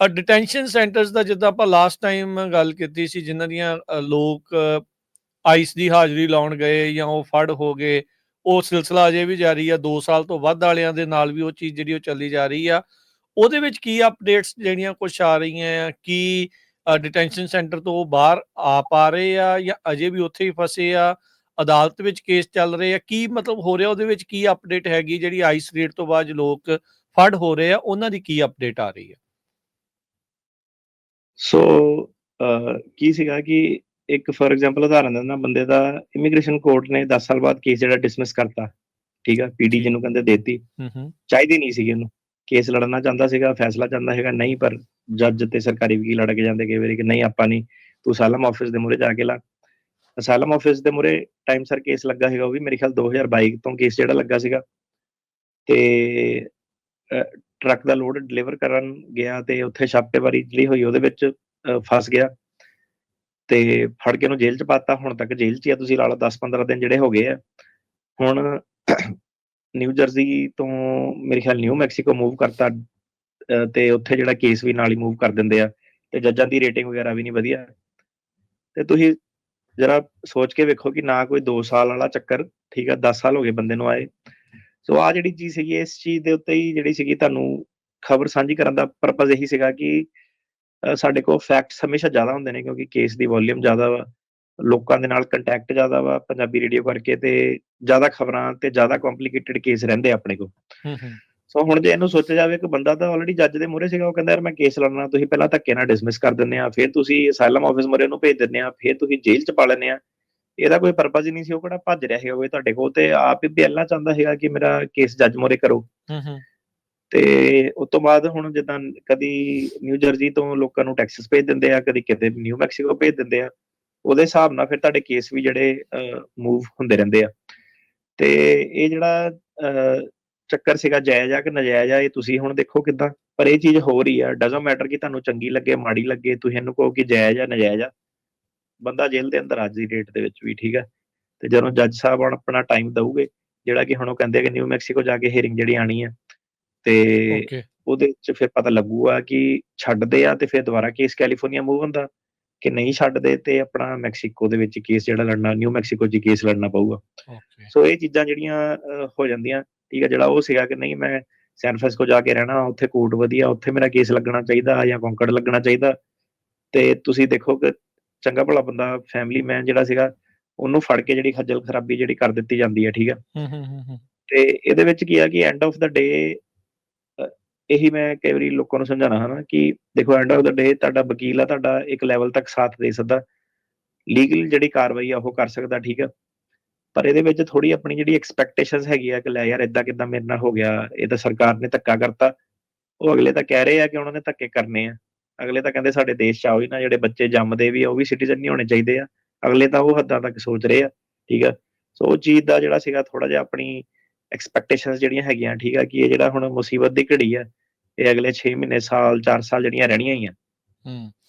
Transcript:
Detention centres ਦਾ ਜਿੱਦਾਂ ਆਪਾਂ last time ਗੱਲ ਕੀਤੀ ਸੀ, ਜਿਨ੍ਹਾਂ ਦੀਆਂ ਲੋਕ ਆਈਸ ਦੀ ਹਾਜ਼ਰੀ ਲਾਉਣ ਗਏ ਜਾਂ ਉਹ ਫੜ ਹੋ ਗਏ, ਉਹ ਸਿਲਸਿਲਾ ਅਜੇ ਵੀ ਜਾਰੀ ਆ 2 ਸਾਲ ਤੋਂ ਵੱਧ ਵਾਲਿਆਂ ਦੇ ਨਾਲ ਵੀ ਉਹ ਚੀਜ਼ ਜਿਹੜੀ ਉਹ ਚੱਲੀ ਜਾ ਰਹੀ ਆ। ਉਹਦੇ ਵਿੱਚ ਕੀ ਅਪਡੇਟਸ ਜਿਹੜੀਆਂ ਕੁਝ ਆ ਰਹੀਆਂ ਆ? ਕੀ ਡਿਟੈਂਸ਼ਨ ਸੈਂਟਰ ਤੋਂ ਉਹ ਬਾਹਰ ਆ ਪਾ ਰਹੇ ਆ ਜਾਂ ਅਜੇ ਵੀ ਉੱਥੇ ਹੀ ਫਸੇ ਆ? ਅਦਾਲਤ ਵਿੱਚ ਕੇਸ ਚੱਲ ਰਹੇ ਆ? ਕੀ ਮਤਲਬ ਹੋ ਰਿਹਾ? ਉਹਦੇ ਵਿੱਚ ਕੀ ਅਪਡੇਟ ਹੈਗੀ ਜਿਹੜੀ ਆਈਸ ਰੇਟ ਤੋਂ ਬਾਅਦ ਲੋਕ ਫੜ ਹੋ ਰਹੇ ਆ? ਉਹਨਾਂ ਦੀ ਕੀ ਅਪਡੇਟ ਆ ਰਹੀ ਹੈ ਸੋ ਕੀ ਸੀਗਾ ਕਿ ਇੱਕ ਫੋਰ ਐਗਜ਼ਾਮਪਲ ਉਦਾਹਰਨ ਦਿੰਦਾ ਬੰਦੇ ਦਾ ਇਮੀਗ੍ਰੇਸ਼ਨ ਕੋਰਟ ਨੇ 10 ਸਾਲ ਬਾਅਦ ਕੇਸ ਜਿਹੜਾ ਡਿਸਮਿਸ ਕਰਤਾ ਠੀਕ ਆ ਪੀਡੀ ਜਿਹਨੂੰ ਕਹਿੰਦੇ ਦੇਤੀ। ਹੂੰ ਚਾਹੀਦੀ ਨਹੀਂ ਸੀ ਉਹਨੂੰ। ਕੇਸ ਲੜਨਾ ਚਾਹੁੰਦਾ ਸੀਗਾ ਫੈਸਲਾ ਚਾਹੁੰਦਾ ਹੈਗਾ ਨਹੀਂ ਪਰ ਜੱਜ ਤੇ ਸਰਕਾਰੀ ਵਕੀਲ ਲੜ ਕੇ ਜਾਂਦੇ ਕਈ ਵਾਰੀ ਕਿ ਨਹੀਂ ਆਪਾਂ ਨਹੀਂ ਤੂੰ ਅਸਾਲਮ ਆਫਿਸ ਦੇ ਮੂਹਰੇ ਜਾ ਕੇ ਲਾ। ਅਸਾਲਮ ਆਫਿਸ ਦੇ ਮੂਹਰੇ ਟਾਈਮ ਸਰ ਕੇਸ ਲੱਗਾ ਹੈਗਾ ਉਹ ਵੀ ਮੇਰੇ ਖਿਆਲ 2022 ਤੋਂ ਕੇਸ ਜਿਹੜਾ ਲੱਗਾ ਸੀਗਾ। ਤੇ ਟਰੱਕ ਦਾ ਲੋਡ ਡਿਲੀਵਰ ਕਰਨ ਗਿਆ ਤੇ ਉੱਥੇ ਛਾਪੇਮਾਰੀ ਜਿਹੜੀ ਹੋਈ ਉਹਦੇ ਵਿੱਚ ਫਸ ਗਿਆ। ਤੇ ਫੜ ਕੇ ਉਹਨੂੰ ਜੇਲ੍ਹ ਚ ਪਾਤਾ। ਹੁਣ ਤੱਕ ਜੇਲ੍ਹ ਚ ਆ। ਤੁਸੀਂ ਲਾ ਲਓ 10-15 ਦਿਨ ਜਿਹੜੇ ਹੋ ਗਏ ਆ। ਹੁਣ ਨਿਊ ਜਰਸੀ ਤੋਂ ਮੇਰੇ ਖਿਆਲ ਨਿਊ ਮੈਕਸੀਕੋ ਮੂਵ ਕਰਤਾ। ਤੇ ਉੱਥੇ ਜਿਹੜਾ ਕੇਸ ਵੀ ਨਾਲ ਹੀ ਮੂਵ ਕਰ ਦਿੰਦੇ ਆ। ਤੇ ਜੱਜਾਂ ਦੀ ਰੇਟਿੰਗ ਵਗੈਰਾ ਵੀ ਨਹੀਂ ਵਧੀਆ। ਤੇ ਤੁਸੀਂ ਜਰਾ ਸੋਚ ਕੇ ਵੇਖੋ ਕਿ ਨਾ ਕੋਈ 2 ਸਾਲ ਵਾਲਾ ਚੱਕਰ, ਠੀਕ ਆ 10 ਸਾਲ ਹੋ ਗਏ ਬੰਦੇ ਨੂੰ ਆਏ। ਸੋ ਆ ਜਿਹੜੀ ਚੀਜ਼ ਸੀਗੀ ਇਸ ਚੀਜ਼ ਦੇ ਉੱਤੇ ਹੀ ਜਿਹੜੀ ਸੀਗੀ ਤੁਹਾਨੂੰ ਖਬਰ ਸਾਂਝੀ ਕਰਨ ਦਾ ਪਰਪਸ ਇਹੀ ਸੀਗਾ ਕਿ ਸਾਡੇ ਕੋਲ ਫੈਕਟਸ ਹਮੇਸ਼ਾ ਜ਼ਿਆਦਾ ਹੁੰਦੇ ਨੇ ਕਿਉਂਕਿ ਕੇਸ ਦੀ ਵੋਲਿਊਮ ਜ਼ਿਆਦਾ ਵਾ ਲੋਕਾਂ ਦੇ ਨਾਲ ਕੰਟੈਕਟ ਜ਼ਿਆਦਾ ਵਾ ਪੰਜਾਬੀ ਰੇਡੀਓ ਕਰਕੇ ਤੇ ਜ਼ਿਆਦਾ ਖਬਰਾਂ ਤੇ ਜ਼ਿਆਦਾ ਕੰਪਲਿਕੇਟਿਡ ਕੇਸ ਰਹਿੰਦੇ ਆਪਣੇ ਕੋਲ। ਹੂੰ ਹੂੰ। ਸੋ ਹੁਣ ਜੇ ਇਹਨੂੰ ਸੋਚਿਆ ਜਾਵੇ ਕਿ ਬੰਦਾ ਤਾਂ ਆਲਰੇਡੀ ਜੱਜ ਦੇ ਮੂਹਰੇ ਸੀਗਾ ਉਹ ਕਹਿੰਦਾ ਯਾਰ ਮੈਂ ਕੇਸ ਲੜਨਾ ਤੁਸੀਂ ਪਹਿਲਾਂ ਧੱਕੇ ਨਾਲ ਡਿਸਮਿਸ ਕਰ ਦਿੰਦੇ ਆ ਫਿਰ ਤੁਸੀਂ ਅਸਾਈਲਮ ਆਫਿਸ ਮੂਹਰੇ ਉਹਨੂੰ ਭੇਜ ਦਿੰਦੇ ਆ ਫਿਰ ਤੁਸੀਂ ਜੇਲ੍ਹ ਚ ਪਾ ਲੈਂਦੇ ਆ। ਇਹਦਾ ਕੋਈ ਪਰਪਸ ਹੀ ਨਹੀਂ ਸੀ ਉਹ ਕਿਹੜਾ ਭੱਜ ਰਿਹਾ ਹੈਗਾ ਕੋਈ ਤੁਹਾਡੇ ਕੋਲ ਤੇ ਆਪ ਹੀ ਪਹਿਲਾਂ ਚਾਹੁੰਦਾ ਹੈਗਾ ਕਿ ਮੇਰਾ ਕੇਸ ਜੱਜ ਮੂਹਰੇ ਕਰੋ। ਹੂੰ ਹੂੰ। ਤੇ ਉਸ ਤੋਂ ਬਾਅਦ ਹੁਣ ਜਿੱਦਾਂ ਕਦੀ ਨਿਊ ਜਰਸੀ ਤੋਂ ਲੋਕਾਂ ਨੂੰ ਟੈਕਸਸ ਭੇਜ ਦਿੰਦੇ ਆ ਕਦੀ ਕਿਤੇ ਨਿਊ ਮੈਕਸੀਕੋ ਭੇਜ ਦਿੰਦੇ ਆ ਉਹਦੇ ਹਿਸਾਬ ਨਾਲ ਫਿਰ ਤੁਹਾਡੇ ਕੇਸ ਵੀ ਜਿਹੜੇ ਮੂਵ ਹੁੰਦੇ ਰਹਿੰਦੇ ਆ। ਤੇ ਇਹ ਜਿਹੜਾ ਚੱਕਰ ਸੀਗਾ ਜਾਇਜ਼ ਆ ਕਿ ਨਜਾਇਜ਼ ਆ ਇਹ ਤੁਸੀਂ ਹੁਣ ਦੇਖੋ ਕਿਦਾਂ। ਪਰ ਇਹ ਚੀਜ਼ ਹੋ ਰਹੀ ਆ ਡਸਨਟ ਮੈਟਰ ਕਿ ਤੁਹਾਨੂੰ ਚੰਗੀ ਲੱਗੇ ਮਾੜੀ ਲੱਗੇ ਤੁਸੀਂ ਇਹਨੂੰ ਕਹੋ ਕਿ ਜਾਇਜ਼ ਆ ਨਜਾਇਜ਼ ਆ। ਬੰਦਾ ਜੇਲ੍ਹ ਦੇ ਅੰਦਰ ਅੱਜ ਦੀ ਡੇਟ ਦੇ ਵਿੱਚ ਵੀ ਠੀਕ ਆ ਤੇ ਜਦੋਂ ਜੱਜ ਸਾਹਿਬ ਹੁਣ ਆਪਣਾ ਟਾਈਮ ਦਊਗੇ ਜਿਹੜਾ ਕਿ ਹੁਣ ਉਹ ਕਹਿੰਦੇ ਕਿ ਨਿਊ ਮੈਕਸੀਕੋ ਜਾ ਕੇ ਹੀਅਰਿੰਗ ਜਿਹੜੀ ਆਣੀ ਆ ਤੇ ਉਹਦੇ ਚ ਫਿਰ ਪਤਾ ਲੱਗੂਗਾ ਕਿ ਛੱਡਦੇ ਆ ਤੇ ਫਿਰ ਦੁਬਾਰਾ ਕੇਸ ਕੈਲੀਫੋਰਨੀਆ ਮੂਵ ਹੁੰਦਾ ਕਿ ਨਹੀਂ ਛੱਡਦੇ ਤੇ ਆਪਣਾ ਮੈਕਸੀਕੋ ਦੇ ਵਿੱਚ ਕੇਸ ਜਿਹੜਾ ਲੜਨਾ ਨਿਊ ਮੈਕਸੀਕੋ 'ਚ ਕੇਸ ਲੜਨਾ ਪਊਗਾ। ਸੋ ਇਹ ਚੀਜ਼ਾਂ ਜਿਹੜੀਆਂ ਹੋ ਜਾਂਦੀਆਂ ਠੀਕ ਹੈ? ਜਿਹੜਾ ਉਹ ਸੀਗਾ ਕਿ ਨਹੀਂ ਮੈਂ ਸੈਨ ਫ੍ਰਾਂਸਿਸਕੋ ਜਾ ਕੇ ਰਹਿਣਾ ਉੱਥੇ ਕੋਰਟ ਵਧੀਆ ਉੱਥੇ ਮੇਰਾ ਕੇਸ ਲੱਗਣਾ ਚਾਹੀਦਾ ਜਾਂ ਕੌਂਕੜ ਲੱਗਣਾ ਚਾਹੀਦਾ। ਤੇ ਤੁਸੀਂ ਦੇਖੋ ਕਿ ਚੰਗਾ ਭਲਾ ਬੰਦਾ ਫੈਮਿਲੀ ਮੈਨ ਜਿਹੜਾ ਸੀਗਾ ਉਹਨੂੰ ਫੜ ਕੇ ਜਿਹੜੀ ਖੱਜਲ ਖਰਾਬੀ ਜਿਹੜੀ ਕਰ ਦਿੱਤੀ ਜਾਂਦੀ ਹੈ ਠੀਕ ਹੈ? ਹੂੰ ਹੂੰ ਹੂੰ ਹੂੰ। ਤੇ ਇਹਦੇ ਵਿੱਚ ਕੀ ਆ ਕਿ ਐਂਡ ਆਫ ਦਾ ਡੇ ਇਹੀ ਮੈਂ ਕਈ ਵਾਰੀ ਲੋਕਾਂ ਨੂੰ ਸਮਝਾਉਣਾ ਹਨਾ ਕਿ ਦੇਖੋ ਐਂਡ ਆਫ ਦਾ ਡੇ ਤੁਹਾਡਾ ਵਕੀਲ ਆ ਤੁਹਾਡਾ ਇੱਕ ਲੈਵਲ ਤੱਕ ਸਾਥ ਦੇ ਸਕਦਾ। ਲੀਗਲ ਜਿਹੜੀ ਕਾਰਵਾਈ ਆ ਉਹ ਕਰ ਸਕਦਾ ਠੀਕ ਆ ਪਰ ਇਹਦੇ ਵਿੱਚ ਥੋੜੀ ਆਪਣੀ ਜਿਹੜੀ ਐਕਸਪੈਕਟੇਸ਼ਨਸ ਹੈਗੀ ਆ ਕਿ ਲੈ ਯਾਰ ਇਦਾਂ ਕਿਦਾਂ ਮੇਰੇ ਨਾਲ ਹੋ ਗਿਆ ਇਹ ਤਾਂ ਸਰਕਾਰ ਨੇ ਧੱਕਾ ਕਰਤਾ। ਉਹ ਅਗਲੇ ਤਾਂ ਕਹਿ ਰਹੇ ਆ ਕਿ ਉਹਨਾਂ ਨੇ ਧੱਕੇ ਕਰਨੇ ਆ। ਅਗਲੇ ਤਾਂ ਕਹਿੰਦੇ ਸਾਡੇ ਦੇਸ਼ ਚ ਆਓ ਹੀ ਨਾ, ਜਿਹੜੇ ਬੱਚੇ ਜੰਮਦੇ ਵੀ ਆ, ਉਹ ਵੀ ਸਿਟੀਜ਼ਨ ਨਹੀਂ ਹੋਣੇ ਚਾਹੀਦੇ ਆ। ਅਗਲੇ ਤਾਂ ਉਹ ਹੱਦਾਂ ਤੱਕ ਸੋਚ ਰਹੇ ਆ, ਠੀਕ ਆ? ਸੋ ਉਹ ਚੀਜ਼ ਦਾ ਜਿਹੜਾ ਸੀਗਾ ਥੋੜਾ ਜਿਹਾ ਆਪਣੀ ਐਕਸਪੈਕਟੇਸ਼ਨਸ ਜਿਹੜੀਆਂ ਹੈਗੀਆਂ, ਠੀਕ ਆ, ਕਿ ਇਹ ਜਿਹੜਾ ਹੁਣ ਮੁਸੀਬਤ ਦੀ ਘੜੀ ਆ, ਇਹ ਅਗਲੇ 6 ਮਹੀਨੇ, ਸਾਲ 4 ਸਾਲ ਜਿਹੜੀਆਂ ਰਹਿਣੀਆਂ ਹੀ ਆ। ਹੂੰ।